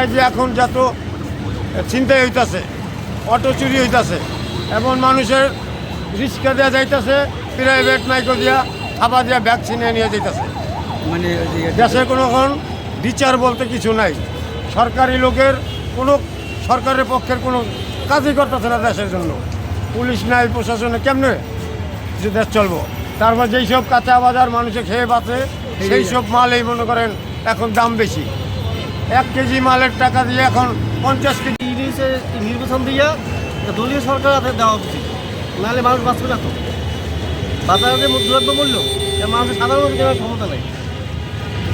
এই যে এখন যত চিন্তাই হইতাছে অটো চুরি হইতাছে এমন মানুষের রিক্সা দেওয়া যাইতাছে প্রাইভেট মাইকো দিয়া খাবার দিয়া ভ্যাকসিনে নিয়ে যাইতাছে। মানে দেশে কোনো কোন বিচার বলতে কিছু নাই। সরকারি লোকের কোনো সরকারের পক্ষের কোনো কাজই করতেছে না দেশের জন্য। পুলিশ নাই প্রশাসনে কেমনে যে দেশ চলবো? তারপর যেই সব কাঁচা বাজার মানুষে খেয়ে বাঁচে সেই সব মালই মনে করেন এখন দাম বেশি। এক কেজি মালের টাকা দিয়ে এখন পঞ্চাশ কেজি ইংলিশে নির্বাচন দিয়ে দলীয় সরকার হাতে দেওয়া উচিত। নাহলে মানুষ বাঁচবে না তো। বাজারে যে দ্রব্য মূল্য মানুষের সাধারণ কেনার ক্ষমতা নেই।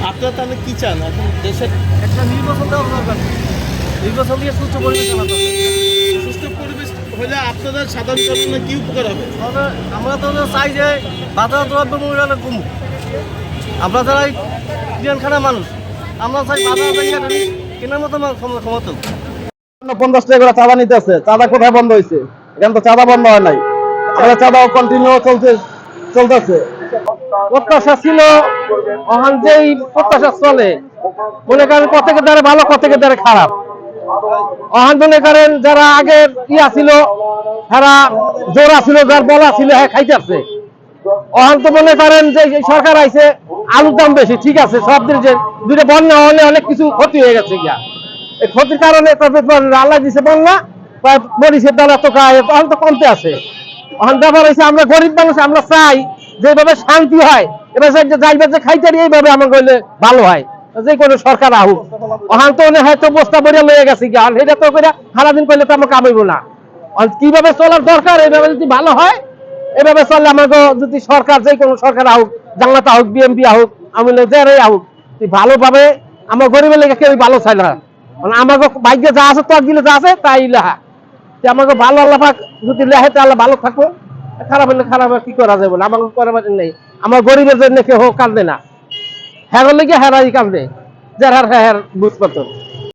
আপনারা তাহলে কী চান? এখন দেশের একটা নির্বাচন দেওয়া দরকার নির্বাচন দিয়ে সুস্থ পরিবেশ আনা সুস্থ পরিবেশ হলে আপনাদের সাধারণ জনগণের কি উপকার হবে? আমরা তো চাই যে বাজার দ্রব্য মূল্যটা কমুক। আমরা যারা খানা মানুষ আমরা পঞ্চাশ টাকা করে চাঁদা চাঁদা কোথায় বন্ধ হয়েছে তো চাঁদা বন্ধ হয় নাই। চাঁদাও কন্টিনিউ চলতে চলতেছে। প্রত্যাশা ছিল যেই প্রত্যাশা চলে, মনে করেন ভালো খারাপ। ওখান মনে করেন যারা আগের ইয়া ছিল, তারা জোড়া ছিল, যার বলা ছিল হ্যাঁ খাইতেছে। ওখান তো মনে করেন যে সরকার আইছে, আলুর দাম বেশি, ঠিক আছে, সব দিন দুটো বন্যা হলে অনেক কিছু ক্ষতি হয়ে গেছে গিয়া। এই ক্ষতির কারণে আল্লাহ দিছে বন্যা বা মরিচের দাম এত খায় তখন তো কমতে আছে। এখন ব্যাপার হয়েছে, আমরা গরিব মানুষ, আমরা চাই যেভাবে শান্তি হয়, এবার যে যাইবে যে খাইতে এইভাবে আমার গেলে ভালো হয়। যে কোনো সরকার আহুক। ওখান তো হয়তো বস্তা বরিয়া লয়ে গেছে গিয়া। আর এটা তো করে সারাদিন করলে তো আমরা কামাইব না। কীভাবে চলার দরকার? এইভাবে যদি ভালো হয়, এভাবে চললে আমাকে যদি সরকার, যে কোনো সরকার আহুক জানলাতে আহুক বিএমপি আহুক আমি যারাই আহুক তুই ভালোভাবে আমার গরিবের লেগে কেউ ভালো চাই না। মানে আমাকে ভাগ্যে যা আছে, তোর দিলে যা আছে, তাই লেখা। যে আমাকে ভালো আল্লাহ পাক যদি লেখে, তাহলে ভালো থাকব। খারাপ হলে খারাপ কি করা যায় না আমাকে করার নেই। আমার গরিবের জন্য কেউ কান্দে না। হ্যাঁ লেগে হ্যাঁ কান্দে যার হ্যাঁ হ্যাঁ বুঝ পারতো